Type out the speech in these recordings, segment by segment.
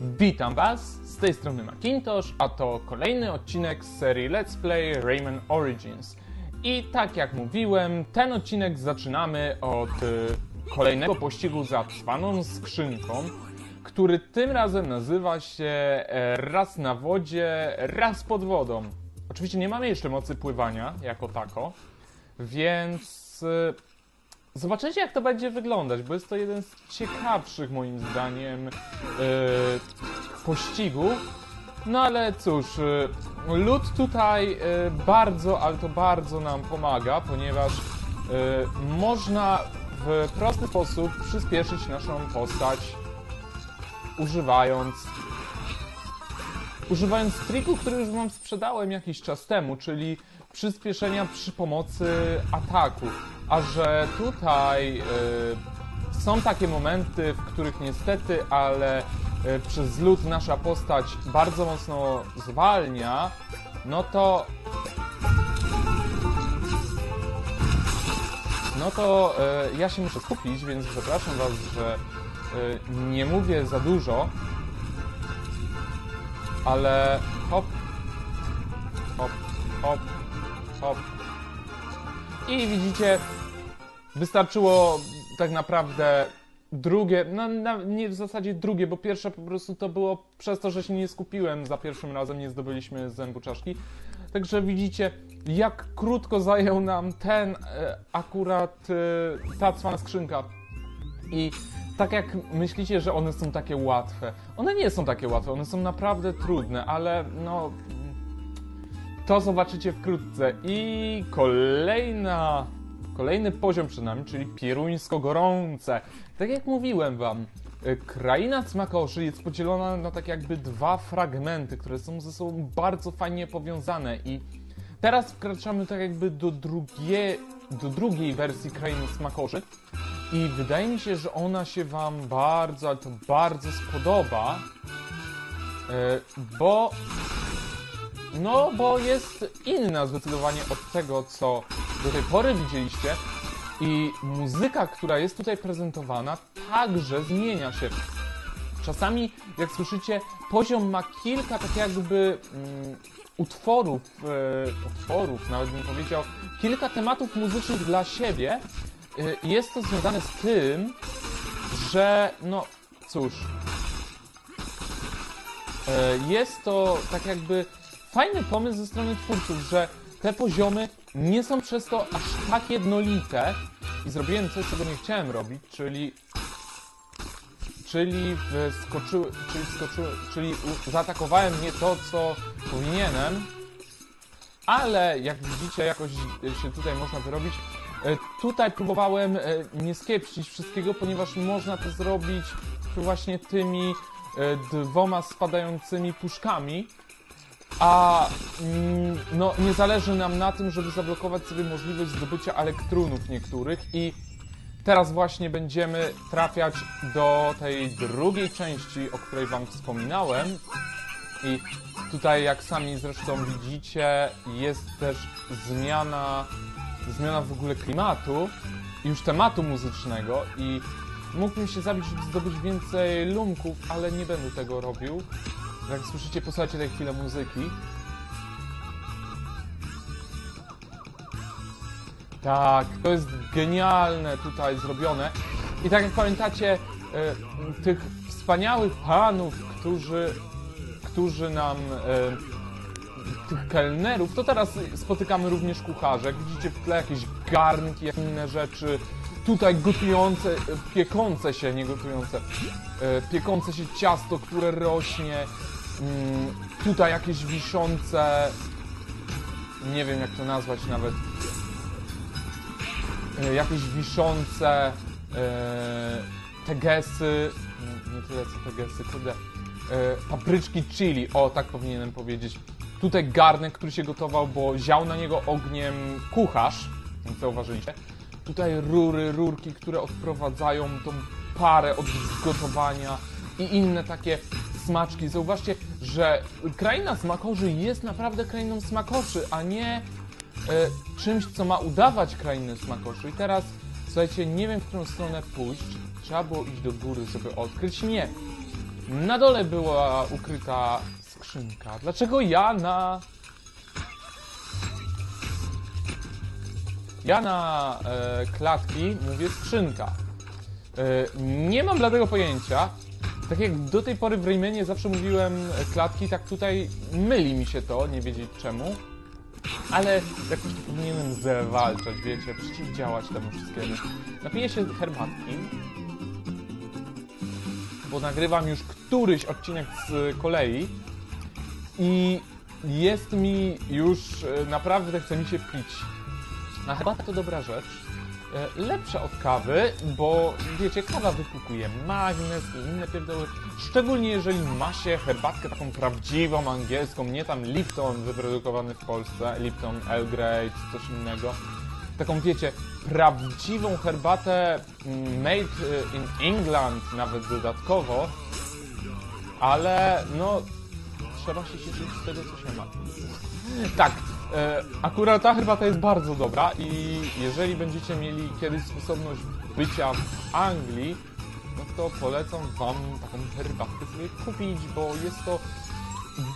Witam Was, z tej strony Macintosh, a to kolejny odcinek z serii Let's Play Rayman Origins. I tak jak mówiłem, ten odcinek zaczynamy od y, kolejnego pościgu za trwaną skrzynką, który tym razem nazywa się e, raz na wodzie, raz pod wodą. Oczywiście nie mamy jeszcze mocy pływania jako tako, więc y, Zobaczycie, jak to będzie wyglądać, bo jest to jeden z ciekawszych, moim zdaniem, e, pościgów. No ale cóż, e, lód tutaj e, bardzo, ale to bardzo nam pomaga, ponieważ można w prosty sposób przyspieszyć naszą postać, używając używając triku, który już wam sprzedałem jakiś czas temu, czyli przyspieszenia przy pomocy ataku. A że tutaj y, są takie momenty, w których niestety, ale y, przez lód nasza postać bardzo mocno zwalnia, no to no to y, ja się muszę skupić, więc przepraszam was, że nie mówię za dużo, ale hop, hop, hop, hop. I widzicie, wystarczyło tak naprawdę drugie, no nie w zasadzie drugie, bo pierwsze po prostu to było przez to, że się nie skupiłem za pierwszym razem, nie zdobyliśmy zębu czaszki. Także widzicie, jak krótko zajął nam ten e, akurat e, ta cwana skrzynka. I tak jak myślicie, że one są takie łatwe, one nie są takie łatwe, one są naprawdę trudne, ale no. To zobaczycie wkrótce. I kolejna. Kolejny poziom przed nami, czyli pieruńsko gorące. Tak jak mówiłem wam, y, kraina smakoszy jest podzielona na tak jakby dwa fragmenty, które są ze sobą bardzo fajnie powiązane i teraz wkraczamy tak jakby do, drugie, do drugiej wersji krainy smakoszy i wydaje mi się, że ona się wam bardzo, ale to bardzo spodoba, y, bo no, bo jest inna zdecydowanie od tego, co do tej pory widzieliście. I muzyka, która jest tutaj prezentowana, także zmienia się. Czasami, jak słyszycie, poziom ma kilka tak jakby mm, utworów, e, utworów, nawet bym powiedział, kilka tematów muzycznych dla siebie. E, jest to związane z tym, że no cóż, e, jest to tak jakby fajny pomysł ze strony twórców, że te poziomy nie są przez to aż tak jednolite i zrobiłem coś, czego nie chciałem robić, czyli czyli wskoczyły, czyli wskoczyły, czyli zaatakowałem nie to, co powinienem, ale jak widzicie, jakoś się tutaj można wyrobić. E, Tutaj próbowałem e, nie skiepścić wszystkiego, ponieważ można to zrobić właśnie tymi e, dwoma spadającymi puszkami, a mm, no, nie zależy nam na tym, żeby zablokować sobie możliwość zdobycia elektrunów niektórych i teraz właśnie będziemy trafiać do tej drugiej części, o której wam wspominałem i tutaj jak sami zresztą widzicie jest też zmiana zmiana w ogóle klimatu już tematu muzycznego i mógłbym się zabić, żeby zdobyć więcej lumków, ale nie będę tego robił. Jak słyszycie, posłuchajcie tej chwilę muzyki. Tak, to jest genialne tutaj zrobione. I tak jak pamiętacie, e, tych wspaniałych panów, którzy, którzy nam, e, tych kelnerów, to teraz spotykamy również kucharzek. Widzicie w tle jakieś garnki, jak inne rzeczy. Tutaj gotujące, e, piekące się, nie gotujące, e, piekące się ciasto, które rośnie. Mm, tutaj jakieś wiszące, nie wiem jak to nazwać nawet, e, jakieś wiszące tegesy, nie, tyle co tegesy, kurde, papryczki chili, o tak powinienem powiedzieć. Tutaj garnek, który się gotował, bo ział na niego ogniem kucharz, jak zauważyliście. Tutaj rury, rurki, które odprowadzają tą parę od gotowania i inne takie smaczki. Zauważcie, że kraina smakoszy jest naprawdę krainą smakoszy, a nie e, czymś, co ma udawać krainę smakoszy. I teraz, słuchajcie, nie wiem, w którą stronę pójść. Trzeba było iść do góry, żeby odkryć. Nie. Na dole była ukryta skrzynka. Dlaczego ja na... Ja na e, klatki mówię skrzynka. E, nie mam dlatego pojęcia. Tak jak do tej pory w Raymanie zawsze mówiłem e, klatki, tak tutaj myli mi się to, nie wiedzieć czemu. Ale jakoś to powinienem zawalczać, wiecie, przeciwdziałać temu wszystkiemu. Napiję się herbatki, bo nagrywam już któryś odcinek z kolei i jest mi już e, naprawdę chce mi się pić. A herbata to dobra rzecz. E, Lepsza od kawy, bo wiecie, kawa wypłukuje magnez i inne pierdoły. Szczególnie jeżeli ma się herbatkę taką prawdziwą, angielską, nie tam Lipton wyprodukowany w Polsce, Lipton Earl Grey czy coś innego. Taką wiecie, prawdziwą herbatę mm, made e, in England nawet dodatkowo, ale no trzeba się cieszyć z tego, co się ma. Tak, akurat ta herbata jest bardzo dobra i jeżeli będziecie mieli kiedyś sposobność bycia w Anglii, no to polecam wam taką herbatkę sobie kupić, bo jest to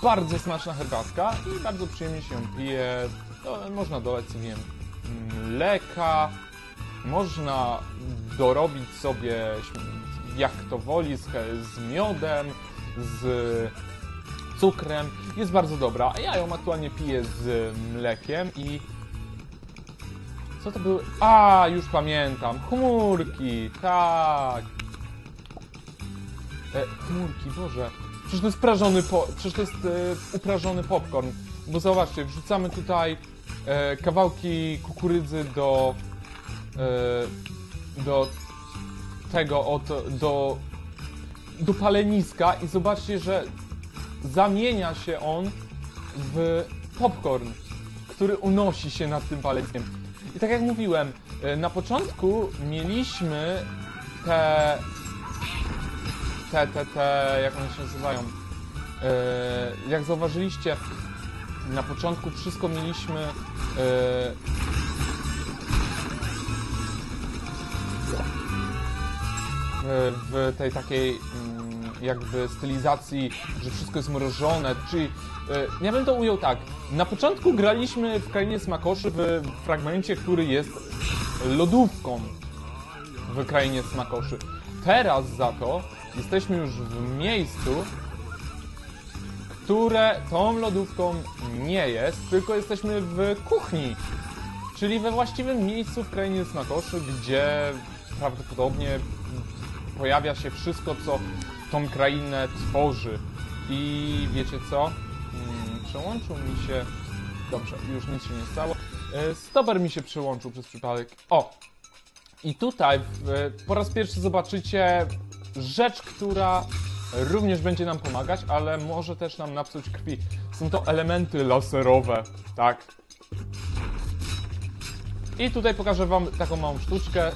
bardzo smaczna herbatka i bardzo przyjemnie się pije. No, można dolać sobie wiem, mleka, można dorobić sobie jak to woli z, z miodem, z cukrem. Jest bardzo dobra. Ja ją aktualnie piję z mlekiem i... Co to były? A, już pamiętam. Chmurki, tak. E, chmurki, Boże. Przecież to jest prażony po... Przecież to jest e, uprażony popcorn. Bo zobaczcie, wrzucamy tutaj e, kawałki kukurydzy do... E, do tego oto... do... do paleniska i zobaczcie, że zamienia się on w popcorn, który unosi się nad tym paleckiem. I tak jak mówiłem, e, na początku mieliśmy te. te, te, te, jak one się nazywają? E, Jak zauważyliście, na początku wszystko mieliśmy. e, w tej takiej mm, jakby stylizacji, że wszystko jest mrożone, czyli e, ja bym to ujął tak. Na początku graliśmy w Krainie Smakoszy w fragmencie, który jest lodówką w Krainie Smakoszy. Teraz za to jesteśmy już w miejscu, które tą lodówką nie jest, tylko jesteśmy w kuchni. Czyli we właściwym miejscu w krainie smakoszy, gdzie prawdopodobnie pojawia się wszystko, co tą krainę tworzy. I wiecie co? Mm, Przełączył mi się. Dobrze, już nic się nie stało. E, Stoper mi się przyłączył przez przypadek. O! I tutaj po raz pierwszy zobaczycie rzecz, która również będzie nam pomagać, ale może też nam napsuć krwi. Są to elementy laserowe, tak? I tutaj pokażę wam taką małą sztuczkę,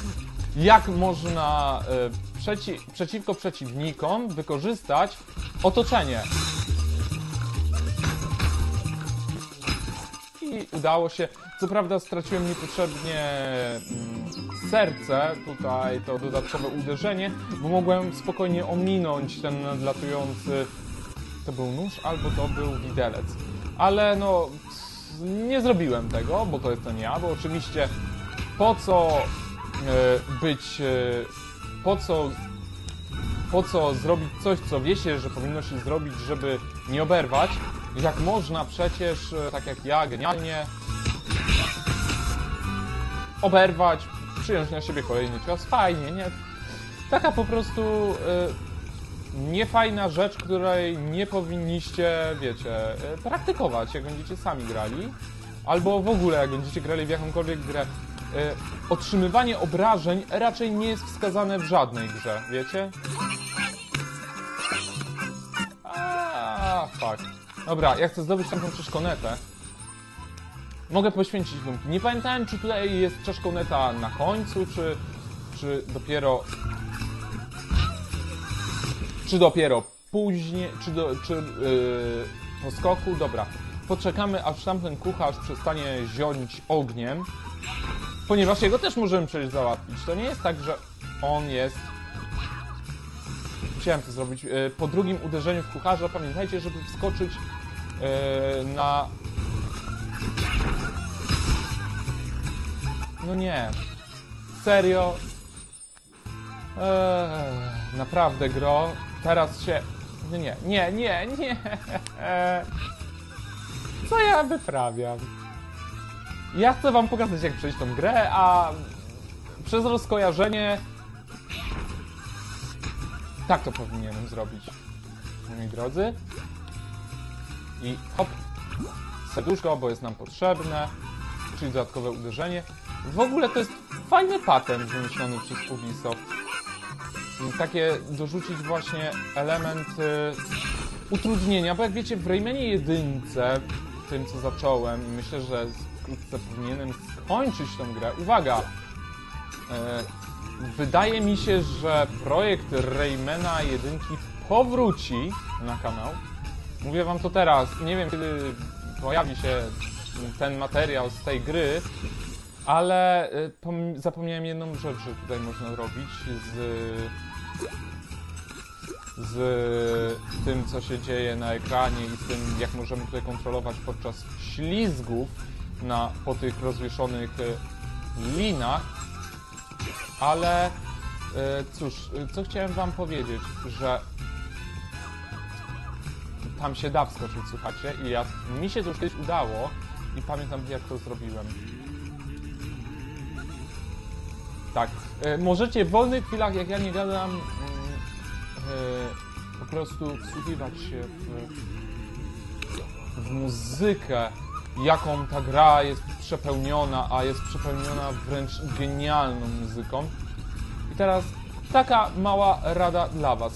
jak można e, przeci przeciwko przeciwnikom wykorzystać otoczenie. I udało się. Co prawda straciłem niepotrzebnie mm, serce, tutaj to dodatkowe uderzenie, bo mogłem spokojnie ominąć ten nadlatujący. To był nóż albo to był widelec. Ale no, nie zrobiłem tego, bo to jestem ja, bo oczywiście po co e, być, e, po co po co zrobić coś, co wie się, że powinno się zrobić, żeby nie oberwać, jak można przecież, e, tak jak ja, genialnie oberwać, przyjąć na siebie kolejny cios, fajnie, nie? Taka po prostu e, niefajna rzecz, której nie powinniście, wiecie, e, praktykować, jak będziecie sami grali, albo w ogóle jak będziecie grali w jakąkolwiek grę. E, otrzymywanie obrażeń raczej nie jest wskazane w żadnej grze, wiecie? A, fuck. Dobra, ja chcę zdobyć tamtą przeszkonetę. Mogę poświęcić punkt. Nie pamiętałem, czy tutaj jest przeszkoneta na końcu, czy, czy dopiero... Czy dopiero później, czy, do, czy yy, po skoku. Dobra, poczekamy, aż tamten kucharz przestanie zionić ogniem, ponieważ jego też możemy przecież załatwić. To nie jest tak, że on jest chciałem to zrobić. E, Po drugim uderzeniu w kucharza pamiętajcie, żeby wskoczyć e, na... No nie. Serio? Eee, naprawdę, gro. Teraz się... No nie, nie, nie, nie. Co ja wyprawiam? Ja chcę wam pokazać, jak przejść tą grę, a przez rozkojarzenie tak to powinienem zrobić, moi drodzy. I hop, serduszko, bo jest nam potrzebne, czyli dodatkowe uderzenie. W ogóle to jest fajny patent wymyślony przez Ubisoft. Takie dorzucić właśnie element y, utrudnienia, bo jak wiecie, w Raymanie jedynce, tym co zacząłem, myślę, że wkrótce powinienem skończyć tą grę. Uwaga! E, Wydaje mi się, że projekt Raymana jedynki powróci na kanał. Mówię wam to teraz. Nie wiem, kiedy pojawi się ten materiał z tej gry, ale pom- zapomniałem jedną rzecz, że tutaj można robić z, z tym, co się dzieje na ekranie i z tym, jak możemy tutaj kontrolować podczas ślizgów na, po tych rozwieszonych y, linach. Ale y, cóż, y, co chciałem wam powiedzieć, że tam się da wskoczyć, słuchacie, i ja, mi się to już kiedyś udało i pamiętam jak to zrobiłem. Tak, możecie w wolnych chwilach, jak ja nie gadam, mm, po prostu wsłuchiwać się w, w muzykę, jaką ta gra jest przepełniona, a jest przepełniona wręcz genialną muzyką. I teraz taka mała rada dla Was.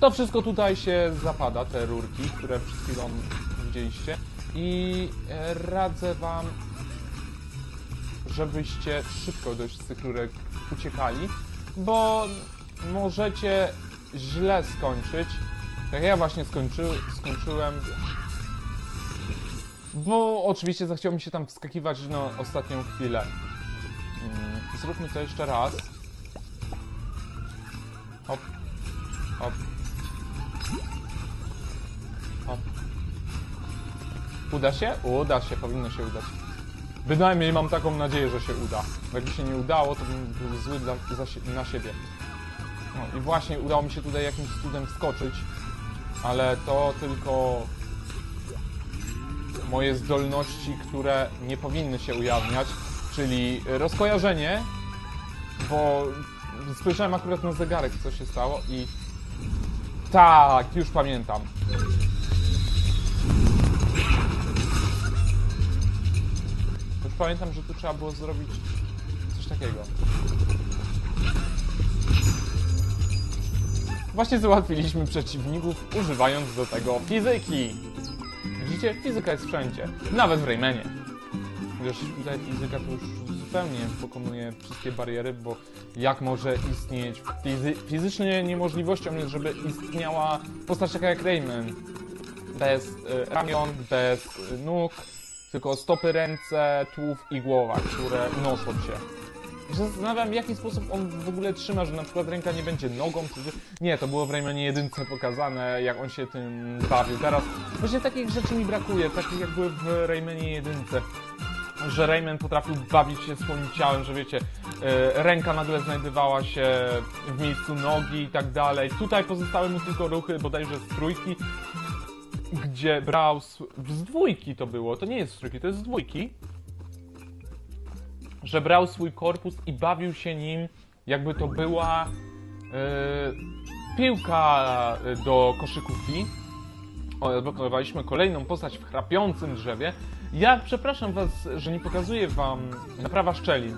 To wszystko tutaj się zapada, te rurki, które przed chwilą widzieliście. I e, radzę Wam, żebyście szybko dość z tych rurek uciekali, bo możecie źle skończyć. Tak jak ja właśnie skończy, skończyłem bo oczywiście zachciało mi się tam wskakiwać na ostatnią chwilę. Mm, Zróbmy to jeszcze raz. Hop. Hop. Hop. Uda się? Uda się, powinno się udać. Bynajmniej mam taką nadzieję, że się uda. Bo jakby się nie udało, to bym był zły dla, na siebie. No i właśnie udało mi się tutaj jakimś cudem wskoczyć, ale to tylko moje zdolności, które nie powinny się ujawniać, czyli rozkojarzenie, bo spojrzałem akurat na zegarek, co się stało i tak, już pamiętam. Już pamiętam, że tu trzeba było zrobić coś takiego. Właśnie załatwiliśmy przeciwników, używając do tego fizyki. Widzicie, fizyka jest wszędzie, nawet w Raymanie. Wiesz, tutaj fizyka to już zupełnie pokonuje wszystkie bariery, bo jak może istnieć fizy fizycznie niemożliwością jest, żeby istniała postać taka jak Rayman. Bez y, ramion, bez y, nóg, tylko stopy, ręce, tułów i głowa, które unoszą się. Zastanawiam, w jaki sposób on w ogóle trzyma, że na przykład ręka nie będzie nogą, czy... Nie, to było w Raymanie jedynce pokazane, jak on się tym bawił. Teraz właśnie takich rzeczy mi brakuje, takich jak były w Raymanie jedynce. Że Rayman potrafił bawić się swoim ciałem, że wiecie, e, ręka nagle znajdowała się w miejscu nogi i tak dalej. Tutaj pozostały mu tylko ruchy bodajże z trójki, gdzie brał... s- Z dwójki to było, to nie jest z trójki, to jest z dwójki że brał swój korpus i bawił się nim, jakby to była e, piłka e, do koszykówki. Odblokowaliśmy kolejną postać w chrapiącym drzewie. Ja przepraszam was, że nie pokazuję wam naprawa szczelin.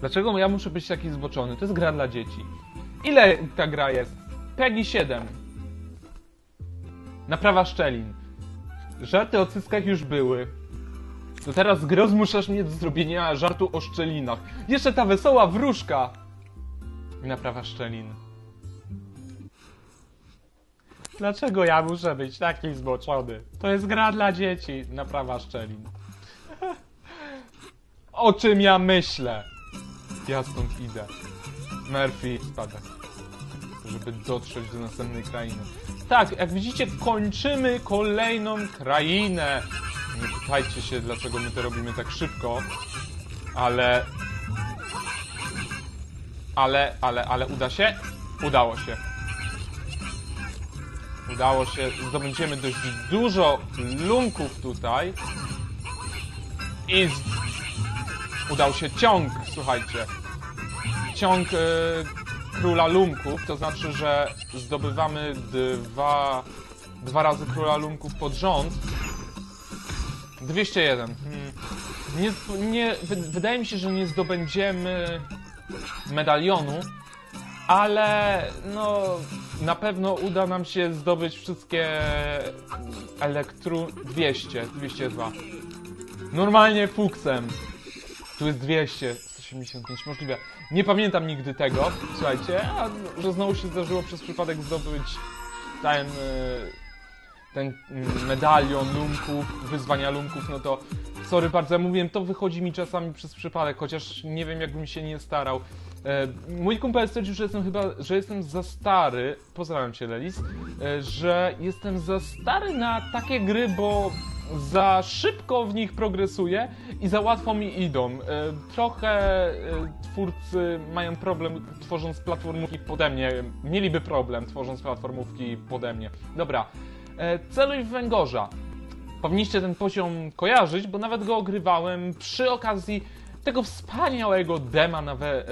Dlaczego ja muszę być taki zboczony? To jest gra dla dzieci. Ile ta gra jest? PEGI 7. Naprawa szczelin. Żarty o cyckach już były. To teraz gro zmuszasz mnie do zrobienia żartu o szczelinach. Jeszcze ta wesoła wróżka! Naprawa szczelin. Dlaczego ja muszę być taki zboczony? To jest gra dla dzieci. Naprawa szczelin. o czym ja myślę? Ja stąd idę. Murphy, spadaj. Żeby dotrzeć do następnej krainy. Tak, jak widzicie, kończymy kolejną krainę. Nie pytajcie się, dlaczego my to robimy tak szybko, ale... Ale, ale, ale uda się? Udało się. Udało się, zdobędziemy dość dużo lunków tutaj. I z... udał się ciąg, słuchajcie. Ciąg e, króla lumków, to znaczy, że zdobywamy dwa, dwa razy króla lumków pod rząd. 201. Hmm. Nie, nie, wy- wydaje mi się, że nie zdobędziemy medalionu, ale no na pewno uda nam się zdobyć wszystkie elektru 200, 202. Normalnie fuksem. Tu jest 200, 185, możliwe. Nie pamiętam nigdy tego, słuchajcie, a że znowu się zdarzyło przez przypadek zdobyć ten, y, ten mm, medalion lumków, wyzwania lumków, no to sorry bardzo, ja mówiłem, to wychodzi mi czasami przez przypadek, chociaż nie wiem, jakbym się nie starał. E, Mój kumpel stwierdził, że jestem chyba, że jestem za stary, pozdrawiam cię Lelis, e, że jestem za stary na takie gry, bo za szybko w nich progresuję i za łatwo mi idą. E, Trochę e, twórcy mają problem tworząc platformówki pode mnie, mieliby problem tworząc platformówki pode mnie. Dobra, e, celuj w węgorza. Powinniście ten poziom kojarzyć, bo nawet go ogrywałem przy okazji tego wspaniałego dema, na we,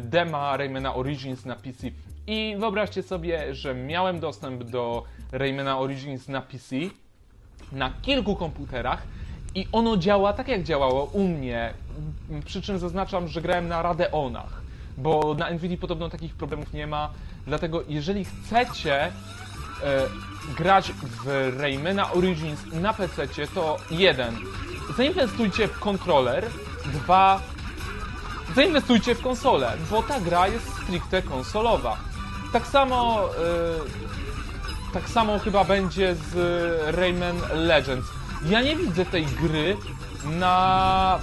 dema Raymana Origins na PC. I wyobraźcie sobie, że miałem dostęp do Raymana Origins na PC na kilku komputerach i ono działa tak jak działało u mnie. Przy czym zaznaczam, że grałem na Radeonach, bo na Nvidia podobno takich problemów nie ma. Dlatego jeżeli chcecie e, grać w Raymana Origins na PC, to jeden, zainwestujcie w kontroler, dwa, zainwestujcie w konsolę, bo ta gra jest stricte konsolowa. Tak samo, e, tak samo chyba będzie z Rayman Legends. Ja nie widzę tej gry na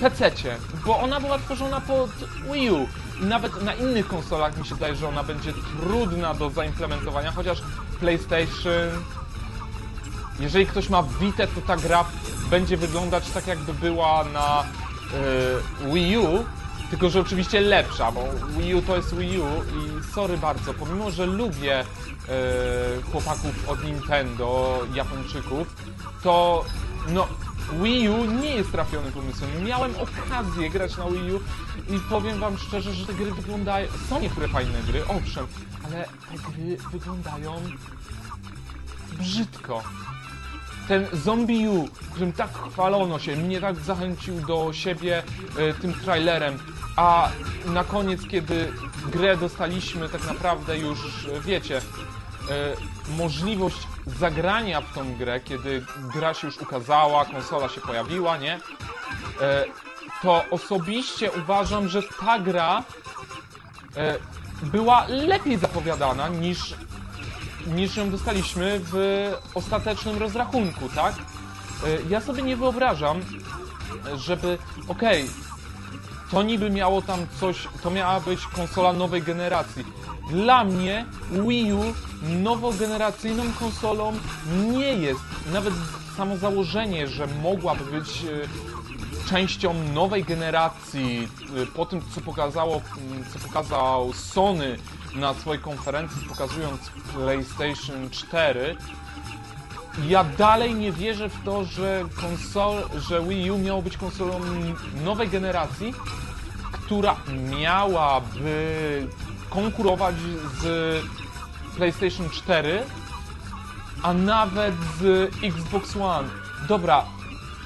PC-cie, bo ona była tworzona pod Wii U. I nawet na innych konsolach mi się wydaje, że ona będzie trudna do zaimplementowania, chociaż PlayStation jeżeli ktoś ma Vita, to ta gra będzie wyglądać tak, jakby była na y, Wii U, tylko że oczywiście lepsza, bo Wii U to jest Wii U i sorry bardzo, pomimo, że lubię y, chłopaków od Nintendo, Japończyków, to no Wii U nie jest trafionym pomysłem. Miałem okazję grać na Wii U i powiem wam szczerze, że te gry wyglądają... Są niektóre fajne gry, owszem, ale te gry wyglądają brzydko ten Zombie U, którym tak chwalono się, mnie tak zachęcił do siebie e, tym trailerem, a na koniec, kiedy grę dostaliśmy tak naprawdę już, e, wiecie, e, możliwość zagrania w tą grę, kiedy gra się już ukazała, konsola się pojawiła, nie? E, to osobiście uważam, że ta gra była lepiej zapowiadana niż niż ją dostaliśmy w ostatecznym rozrachunku, tak? Y, Ja sobie nie wyobrażam, żeby, okej, to niby miało tam coś, to miała być konsola nowej generacji. Dla mnie Wii U nowogeneracyjną konsolą nie jest. Nawet samo założenie, że mogłaby być y, częścią nowej generacji, y, po tym co pokazało, co pokazał Sony na swojej konferencji pokazując PlayStation 4, ja dalej nie wierzę w to, że konsol, że Wii U miało być konsolą nowej generacji, która miałaby konkurować z PlayStation 4, a nawet z Xbox One. Dobra,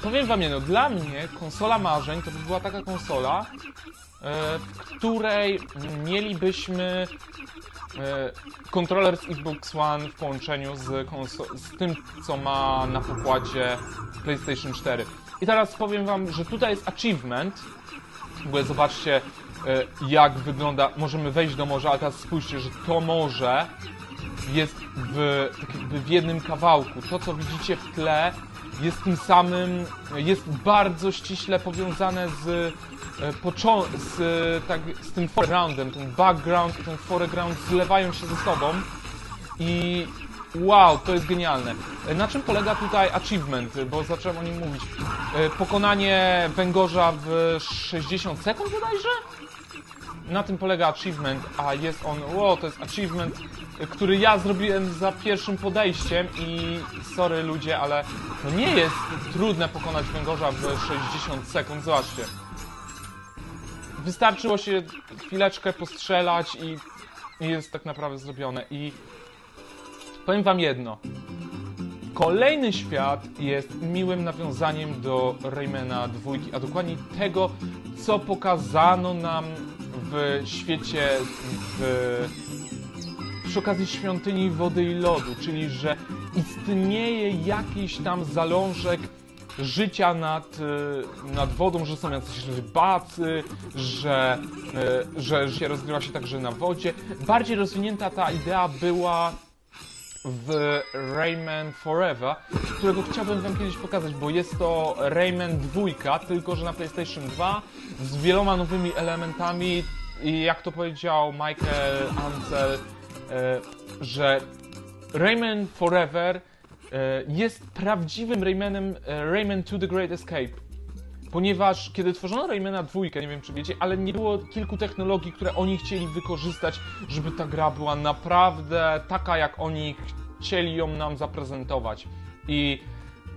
powiem wam jedno, dla mnie konsola marzeń to by była taka konsola, w której mielibyśmy e, kontroler z Xbox One w połączeniu z, z tym, co ma na pokładzie PlayStation 4. I teraz powiem wam, że tutaj jest achievement, w ogóle zobaczcie e, jak wygląda, możemy wejść do morza, ale teraz spójrzcie, że to morze jest w, w jednym kawałku. To co widzicie w tle jest tym samym, jest bardzo ściśle powiązane z, e, z, e, tak, z tym foregroundem, ten background i ten foreground zlewają się ze sobą i wow, to jest genialne. E, Na czym polega tutaj achievement, bo zacząłem o nim mówić. Pokonanie węgorza w 60 sekund bodajże? Na tym polega achievement, a jest on, wow, to jest achievement, który ja zrobiłem za pierwszym podejściem i sorry ludzie, ale no nie jest trudne pokonać węgorza w 60 sekund, zobaczcie. Wystarczyło się chwileczkę postrzelać i jest tak naprawdę zrobione i powiem wam jedno. Kolejny świat jest miłym nawiązaniem do Raymana dwójki, a dokładniej tego, co pokazano nam w świecie w, przy okazji świątyni wody i lodu, czyli że istnieje jakiś tam zalążek życia nad, e, nad wodą, że są jacyś rybacy, że, e, że życie rozgrywa się także na wodzie. Bardziej rozwinięta ta idea była w Rayman Forever, którego chciałbym wam kiedyś pokazać, bo jest to Rayman 2, tylko że na PlayStation 2 z wieloma nowymi elementami i jak to powiedział Michael Ansel, e, że Rayman Forever e, jest prawdziwym Raymanem e, Rayman 2 The Great Escape. Ponieważ kiedy tworzono Raymana 2, nie wiem czy wiecie, ale nie było kilku technologii, które oni chcieli wykorzystać, żeby ta gra była naprawdę taka, jak oni chcieli ją nam zaprezentować. I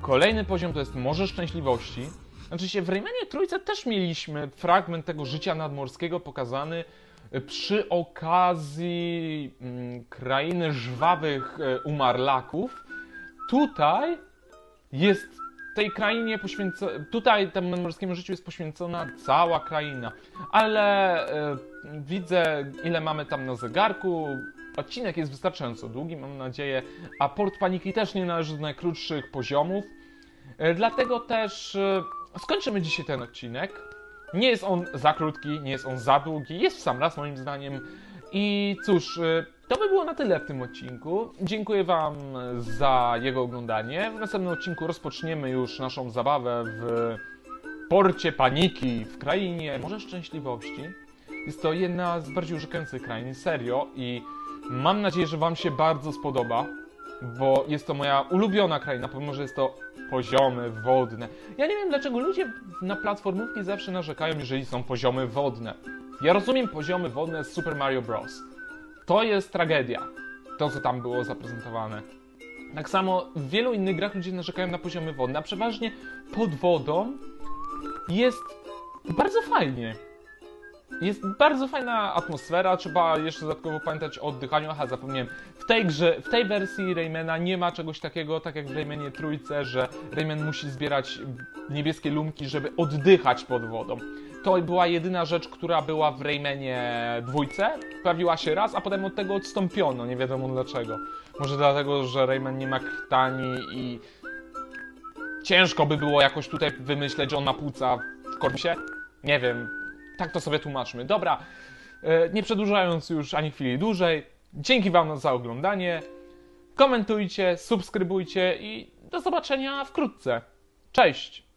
kolejny poziom to jest Morze Szczęśliwości. Znaczy się w Raymanie Trójce też mieliśmy fragment tego życia nadmorskiego pokazany e, przy okazji mm, krainy żwawych e, umarlaków. Tutaj jest tej krainie poświęcona, tutaj temu nadmorskiemu życiu jest poświęcona cała kraina. Ale e, widzę, ile mamy tam na zegarku. Odcinek jest wystarczająco długi, mam nadzieję, a Port Paniki też nie należy do najkrótszych poziomów. E, dlatego też e, skończymy dzisiaj ten odcinek. Nie jest on za krótki, nie jest on za długi, jest w sam raz moim zdaniem. I cóż, to by było na tyle w tym odcinku. Dziękuję Wam za jego oglądanie. W następnym odcinku rozpoczniemy już naszą zabawę w porcie paniki w krainie Morze Szczęśliwości. Jest to jedna z bardziej urzekających krain, serio, i mam nadzieję, że Wam się bardzo spodoba, bo jest to moja ulubiona kraina, pomimo że jest to poziomy wodne. Ja nie wiem, dlaczego ludzie na platformówki zawsze narzekają, jeżeli są poziomy wodne. Ja rozumiem poziomy wodne z Super Mario Bros. To jest tragedia, to co tam było zaprezentowane. Tak samo w wielu innych grach ludzie narzekają na poziomy wodne, a przeważnie pod wodą jest bardzo fajnie. Jest bardzo fajna atmosfera, trzeba jeszcze dodatkowo pamiętać o oddychaniu. Aha, zapomniałem. W tej grze, w tej wersji Raymana nie ma czegoś takiego, tak jak w Raymanie trójce, że Rayman musi zbierać niebieskie lumki, żeby oddychać pod wodą. To była jedyna rzecz, która była w Raymanie dwójce. Pojawiła się raz, a potem od tego odstąpiono, nie wiadomo dlaczego. Może dlatego, że Rayman nie ma krtani i ciężko by było jakoś tutaj wymyśleć, że on ma płuca w korpusie. Nie wiem, tak to sobie tłumaczmy. Dobra, e, nie przedłużając już ani chwili dłużej, dzięki Wam za oglądanie. Komentujcie, subskrybujcie i do zobaczenia wkrótce. Cześć!